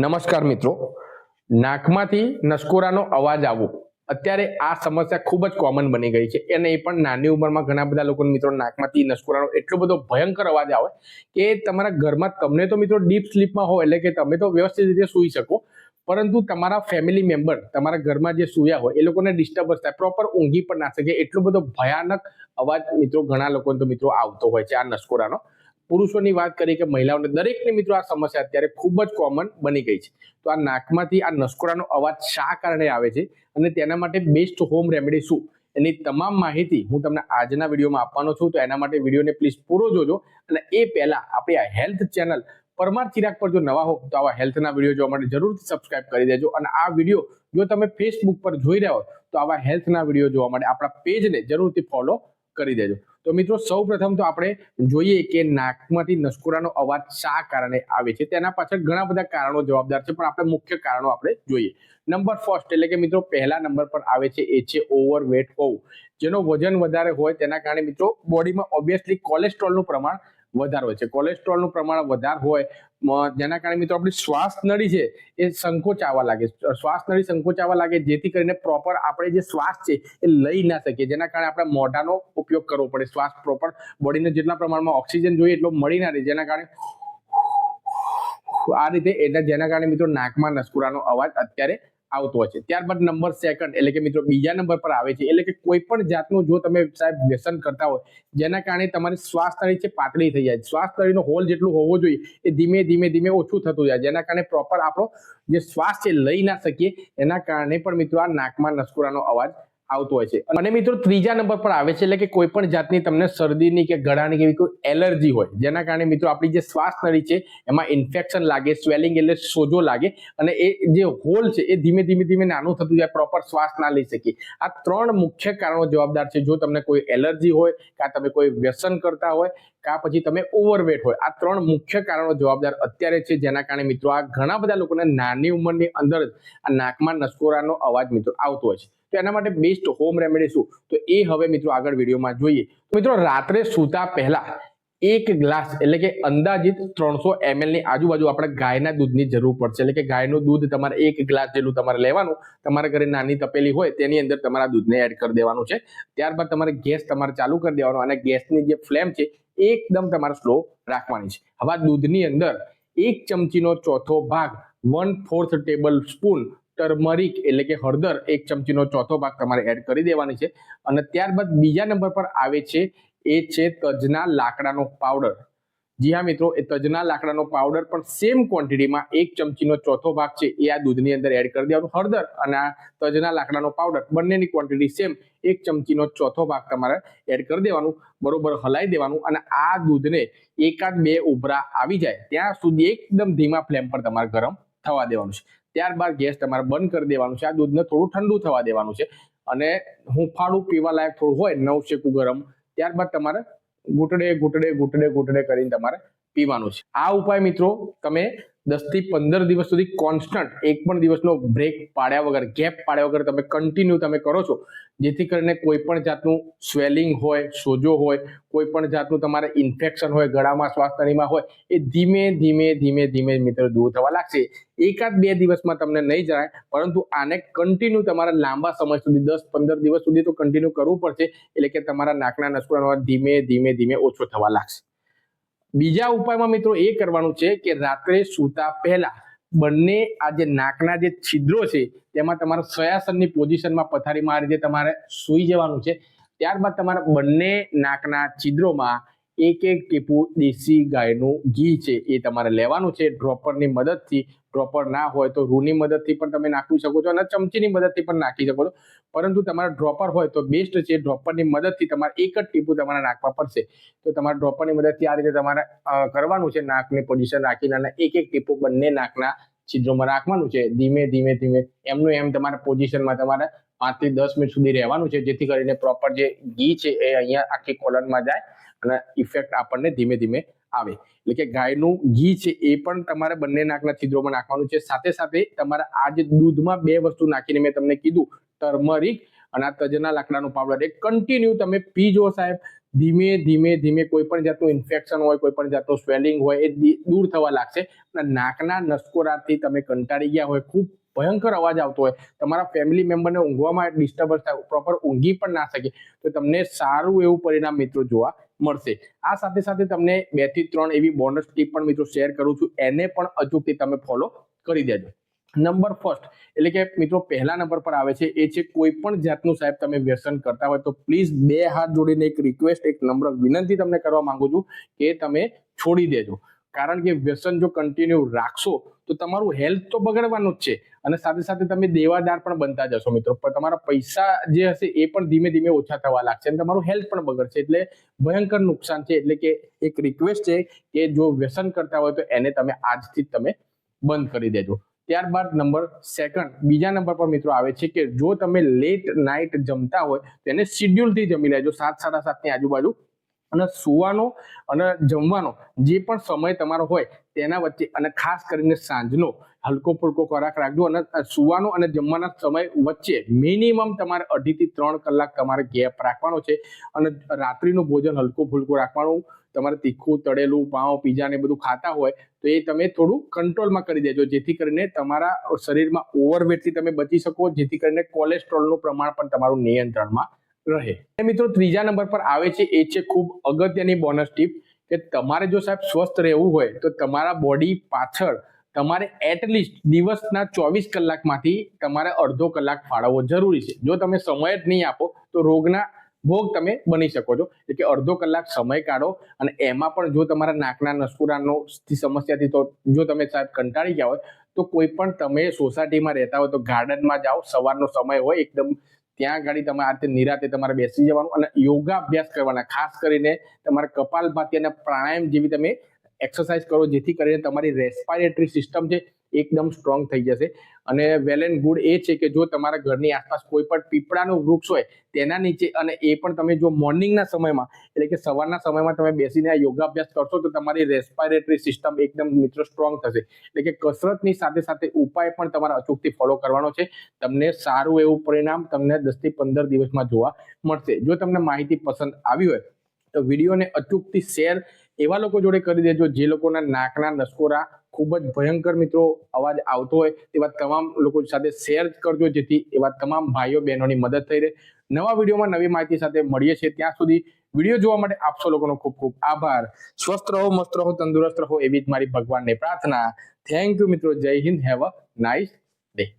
નમસ્કાર મિત્રો. નાકમાંથી નસકોરાનો અવાજ આવવો. અત્યારે આ સમસ્યા ખૂબ જ કોમન બની ગઈ છે. અને એ પણ નાની ઉંમરમાં ઘણા બધા લોકો મિત્રો નાકમાંથી નસકોરાનો એટલો બધો ભયંકર અવાજ આવે કે તમારા ઘરમાં તમને તો મિત્રો ડીપ સ્લીપમાં હોય એટલે કે તમે તો વ્યવસ્થિત રીતે સૂઈ શકો. પરંતુ તમારા ફેમિલી મેમ્બર તમારા ઘરમાં જે સૂયા હોય એ લોકોને ડિસ્ટર્બન્સ થાય. પ્રોપર ઊંઘી પણ ના શકે. એટલો બધો ભયાનક અવાજ મિત્રો ઘણા લોકોને તો મિત્રો આવતો હોય છે આ નસકોરાનો. પુરુષોની વાત કરી કે મહિલાઓને દરેકને મિત્રો આ સમસ્યા અત્યારે ખૂબ જ કોમન બની ગઈ છે. તો આ નાકમાંથી આ નસકોરાનો અવાજ શા કારણે આવે છે અને તેના માટે બેસ્ટ હોમ રેમેડી શું? એની તમામ માહિતી હું તમને આજના વિડીયોમાં આપવાનો છું. તો એના માટે વિડીયોને પ્લીઝ પૂરો જોજો. અને એ પહેલા આપણી આ હેલ્થ ચેનલ પરમાર ચિરાગ પર જો નવા હો, તો આવા હેલ્થના વીડિયો જોવા માટે જરૂરથી સબસ્ક્રાઇબ કરી દેજો. અને આ વીડિયો જો તમે ફેસબુક પર જોઈ રહ્યા હો, તો આવા હેલ્થના વીડિયો જોવા માટે આપણા પેજને જરૂરથી ફોલો કરી દેજો. તો મિત્રો સૌ પ્રથમ તો આપણે જોઈએ કે નાકમાંથી નસકોરાનો અવાજ શા કારણે આવે છે? તેના પાછળ ઘણા બધા કારણો જવાબદાર છે, પણ આપણે મુખ્ય કારણો આપણે જોઈએ. નંબર ફર્સ્ટ એટલે કે મિત્રો પહેલા નંબર પર આવે છે એ છે ઓવરવેટ હોવું. જેનો વજન વધારે હોય તેના કારણે મિત્રો બોડીમાં ઓબ્વિયસલી કોલેસ્ટ્રોલનું પ્રમાણ વધારે હોય છે. કોલેસ્ટ્રોલનું પ્રમાણ વધારે હોય જેના કારણે મિત્રો આપણી શ્વાસ નળી છે એ સંકોચાવા લાગે શ્વાસ નળી સંકોચાવા લાગે જેથી કરીને પ્રોપર આપણે જે શ્વાસ છે એ લઈ ના શકીએ. જેના કારણે આપણે મોઢાનો ઉપયોગ કરવો પડે. શ્વાસ પ્રોપર બોડીને જેટલા પ્રમાણમાં ઓક્સિજન જોઈએ એટલો મળી ના રહે. જેના કારણે આ રીતે એટલે જેના કારણે મિત્રો નાકમાં નસકુરાનો અવાજ અત્યારે આવતો હોય છે. ત્યારબાદ નંબર સેકન્ડ એટલે કે મિત્રો બીજા નંબર પર આવે છે. એટલે કે કોઈ પણ જાતનું જો તમે સાહેબ વ્યસન કરતા હોય, જેના કારણે તમારી શ્વાસ નળી છે પાતળી થઈ જાય. શ્વાસ નળીનો હોલ જેટલું હોવો જોઈએ, એ ધીમે ધીમે ધીમે ઓછું થતું જાય. જેના કારણે પ્રોપર આપણો જે શ્વાસ છે લઈ ના શકીએ. એના કારણે પણ મિત્રો આ નાકમાં નસકોરાનો અવાજ આવતો હોય છે. અને મિત્રો, ત્રીજા નંબર પર આવે છે એટલે કે કોઈ પણ જાતની તમને શરદીની કે ગળાની કે એવી કોઈ એલર્જી હોય, જેના કારણે મિત્રો આપણી જે શ્વાસ નળી છે, એમાં ઇન્ફેક્શન લાગે, સ્વેલિંગ એટલે સોજો લાગે, અને એ જે હોલ છે, એ ધીમે ધીમે ધીમે નાનું થતું જાય, પ્રોપર શ્વાસ ના લઈ શકીએ. આ ત્રણ મુખ્ય કારણો જવાબદાર છે. જો તમને કોઈ એલર્જી હોય, કાં તમે કોઈ વ્યસન કરતા હોય, કાં પછી તમે ઓવરવેટ હોય, આ ત્રણ મુખ્ય કારણો જવાબદાર અત્યારે છે, જેના કારણે મિત્રો આ ઘણા બધા લોકોને નાની ઉંમરની અંદર જ આ નાકમાં નસકોરાનો અવાજ મિત્રો આવતો હોય છે. તો એના માટે બેસ્ટ હોમ રેમેડી શું? તો એ હવે મિત્રો આગળ વિડીયોમાં જોઈએ. તો મિત્રો રાત્રે સૂતા પહેલા એક ગ્લાસ એટલે કે અંદાજિત ત્રણસો એમએલની આજુબાજુ આપણે ગાયના દૂધની જરૂર પડશે. એટલે કે ગાયનું દૂધ તમારે એક ગ્લાસ જેટલું તમારે લેવાનું. તમારા ઘરે નાની તપેલી હોય તેની અંદર તમારા દૂધને એડ કરી દેવાનું છે. ત્યારબાદ તમારે ગેસ તમારે ચાલુ કરી દેવાનો અને ગેસની જે ફ્લેમ છે એકદમ તમારે સ્લો રાખવાની છે. હવે દૂધની અંદર એક ચમચીનો ચોથો ભાગ one fourth tablespoon turmeric એટલે કે હળદર એક ચમચીનો ચોથો ભાગ તમારે એડ કરી દેવાની છે. અને ત્યારબાદ બીજા નંબર પર આવે છે, એ છે તજના લાકડાનો પાવડર જી હા મિત્રો, એ તજના લાકડાનો પાવડર પણ સેમ ક્વોન્ટિટીમાં એક ચમચીનો ચોથો ભાગ છે, એ આ દૂધની અંદર એડ કરી દેવાનું. હળદર અને આ તજના લાકડાનો પાવડર બંનેની ક્વોન્ટિટી સેમ એક ચમચીનો ચોથો ભાગ તમારે એડ કરી દેવાનું, બરોબર હલાઈ દેવાનું અને આ દૂધને એકાદ બે ઉભરા આવી જાય. ત્યાં સુધી એકદમ ધીમા ફ્લેમ પર તમારે ગરમ થવા દેવાનું છે. ત્યારબાદ ગેસ તમારે બંધ કરી દેવાનું છે. આ દૂધને થોડું ઠંડુ થવા દેવાનું છે. અને હુંફાળું પીવા લાયક થોડું હોય નવ શેકું ગરમ, ત્યારબાદ તમારે ઘૂંટડે ઘૂંટડે ઘૂંટડે ઘૂંટડે કરીને તમારે પીવાનું છે. આ ઉપાય મિત્રો, તમે દસથી પંદર દિવસ સુધી કોન્સ્ટન્ટ એક પણ દિવસનો બ્રેક પાડ્યા વગર ગેપ પાડ્યા વગર તમે કન્ટિન્યુ તમે કરો છો. જેથી કરીને કોઈ પણ જાતનું સ્વેલિંગ હોય, સોજો હોય, કોઈ પણ જાતનું તમારે ઇન્ફેક્શન હોય, ગળામાં શ્વાસ નળીમાં હોય, એ ધીમે ધીમે ધીમે ધીમે મિત્રો દૂર થવા લાગશે. એકાદ બે દિવસમાં તમને નહીં જણાય, પરંતુ આને કન્ટિન્યુ તમારે લાંબા સમય સુધી, દસ, પંદર દિવસ સુધી તો કન્ટિન્યુ કરવું પડશે, એટલે કે તમારા નાકના નસકોડાનો ધીમે ધીમે ધીમે ઓછો થવા લાગશે. બીજા ઉપાયમાં મિત્રો એ કરવાનું છે કે રાત્રે સૂતા પહેલા બંને આ જે નાકના જે છિદ્રો છે, તેમાં તમારે સયાસનની પોઝિશનમાં પથારીમાં આ રીતે તમારે સૂઈ જવાનું છે. ત્યારબાદ તમારા બંને નાકના છિદ્રોમાં એક એક ટીપું દેશી ગાયનું ઘી છે, એ તમારે લેવાનું છે. ડ્રોપરની મદદથી, ડ્રોપર ના હોય તો રૂની મદદથી પણ તમે નાખી શકો છો અને ચમચીની મદદથી પણ નાખી શકો છો. પરંતુ તમારા ડ્રોપર હોય તો બેસ્ટ છે, ડ્રોપરની મદદથી તમારે એક જ ટીપું તમારે નાખવા પડશે. તો તમારા ડ્રોપરની મદદથી આ રીતે તમારે કરવાનું છે, નાકની પોઝિશન રાખીને અને એક એક ટીપું બંને નાકના છિદ્રોમાં રાખવાનું છે. ધીમે ધીમે ધીમે એમનું એમ તમારા પોઝિશનમાં તમારે પાંચથી દસ મિનિટ સુધી રહેવાનું છે, જેથી કરીને પ્રોપર જે ઘી છે, એ અહીંયા આખી કોલનમાં જાય. અને ઇફેક્ટ આપણને ધીમે ધીમે આવે. એટલે કે ગાયનું ઘી છે એ પણ તમારે બંને નાકના છિદ્રોમાં નાખવાનું છે. સાથે સાથે તમારે આ જે દૂધમાં બે વસ્તુ નાખીને મેં તમને કીધું ટર્મરિક અને આ તજના લાકડાનું પાવડર. એ કન્ટિન્યુ તમે પીજો સાહેબ, ધીમે ધીમે ધીમે કોઈ પણ જાતનું ઇન્ફેક્શન હોય, કોઈ પણ જાતનું સ્વેલિંગ હોય, એ દૂર થવા લાગશે. અને નાકના નસકોરાથી તમે કંટાળી ગયા હોય, ખૂબ ભયંકર અવાજ આવતો હોય. તમારા ફેમિલી મેમ્બરને ઊંઘવામાં ડિસ્ટર્બન્સ થાય પ્રોપર ઊંઘી પણ ના શકે. તો તમને સારું એવું પરિણામ મિત્રો જોવા મળશે. આ સાથે સાથે તમને બેથી ત્રણ એવી બોનસ ટીપ પણ મિત્રો શેર કરું છું. એને પણ અચૂકથી તમે ફોલો કરી દેજો. નંબર ફર્સ્ટ એટલે કે મિત્રો પહેલા નંબર પર આવે છે, એ છે કોઈ પણ જાતનું સાહેબ તમે વ્યસન કરતા હોય તો પ્લીઝ બે હાથ જોડીને એક રિક્વેસ્ટ એક નમ્ર વિનંતી તમને કરવા માંગુ છું કે તમે છોડી દેજો. કારણ કે વ્યસન જો કન્ટિન્યુ રાખશો, તો તમારું હેલ્થ તો બગડવાનું જ છે. અને સાથે સાથે તમે દેવાદાર પણ બનતા જશો મિત્રો. તમારા પૈસા જે હશે એ પણ ધીમે ધીમે ઓછા થવા લાગશે અને તમારું હેલ્થ પણ બગડશે. એટલે ભયંકર નુકસાન છે. એટલે કે એક રિક્વેસ્ટ છે કે જો વ્યસન કરતા હોય તો એને તમે આજથી જ તમે બંધ કરી દેજો. ત્યારબાદ નંબર સેકન્ડ બીજા નંબર પર મિત્રો આવે છે કે જો તમે લેટ નાઇટ જમતા હોય તો એને શિડ્યુલથી જમી લેજો. સાત, સાડા સાતની આજુબાજુ અને સુવાનો અને જમવાનો જે પણ સમય તમારો હોય તેના વચ્ચે અને ખાસ કરીને સાંજનો હલકો ફુલકો ખોરાક રાખજો અને સુવાનો અને જમવાના સમય વચ્ચે મિનિમમ તમારે અઢીથી ત્રણ કલાક તમારે ગેપ રાખવાનો છે અને રાત્રિનું ભોજન હલકું ફુલકું રાખવાનું. તમારે તીખું, તળેલું, પાઉં પીઝા ને બધું ખાતા હોય તો એ તમે થોડું કંટ્રોલમાં કરી દેજો. જેથી કરીને તમારા શરીરમાં ઓવરવેટથી તમે બચી શકો. જેથી કરીને કોલેસ્ટ્રોલનું પ્રમાણ પણ તમારું નિયંત્રણમાં રહે. મિત્રો, ત્રીજા નંબર પર આવે છે, એ છે ખૂબ અગત્યની બોનસ ટીપ કે તમારે જો સાહેબ સ્વસ્થ રહેવું હોય, તો તમારા બોડી પાછળ તમારે એટલીસ્ટ દિવસના ચોવીસ કલાકમાંથી તમારે અડધો કલાક ફાળવવો જરૂરી છે. જો તમે સમય જ નહીં આપો, તો રોગના ભોગ તમે બની શકો છો. એટલે કે અડધો કલાક સમય કાઢો અને એમાં પણ જો તમારા નાકના નસકુરાનો સમસ્યાથી તો જો તમે સાહેબ કંટાળી ગયા હોય, તો કોઈ પણ તમે સોસાયટીમાં રહેતા હોય, તો ગાર્ડનમાં જાઓ, સવારનો સમય હોય, એકદમ ત્યાં ગાડી તમારે આ રીતે નિરાતે તમારે બેસી જવાનું અને યોગા અભ્યાસ કરવાના. ખાસ કરીને તમારે કપાલભાતી અને પ્રાણાયામ જેવી તમે એક્સરસાઇઝ કરો, જેથી કરીને તમારી રેસ્પાયરેટરી સિસ્ટમ છે એકદમ સ્ટ્રોંગ થઈ જશે. અને વેલ એન્ડ ગુડ એ છે કે જો તમારા ઘરની આસપાસ કોઈ પણ પીપળાનું વૃક્ષ હોય, તેના નીચે અને એ પણ તમે જો મોર્નિંગના સમયમાં, એટલે કે સવારના સમયમાં તમે બેસીને આ યોગાભ્યાસ કરશો, તો તમારી રેસ્પાયરેટરી સિસ્ટમ એકદમ મિત્રો સ્ટ્રોંગ થશે. એટલે કે કસરતની સાથે સાથે ઉપાય પણ તમારા અચૂકથી ફોલો કરવાનો છે. તમને સારું એવું પરિણામ તમને દસથી પંદર દિવસમાં જોવા મળશે. જો તમને માહિતી પસંદ આવી હોય, તો વિડીયોને અચૂકથી શેર એવા લોકો જોડે કરી દેજો જે લોકોના નાકના નસકોરા ખૂબ જ ભયંકર મિત્રો અવાજ આવતો હોય તેવા તમામ લોકો સાથે શેર કરજો, જેથી એવા તમામ ભાઈઓ બહેનોની મદદ થઈ રહે. નવા વિડીયોમાં નવી માહિતી સાથે મળીએ છીએ. ત્યાં સુધી વીડિયો જોવા માટે આપશો લોકોનો ખૂબ ખૂબ આભાર. સ્વસ્થ રહો, મસ્ત રહો, તંદુરસ્ત રહો એવી જ મારી ભગવાનને પ્રાર્થના. થેન્ક યુ મિત્રો. Jai Hind. Have a nice day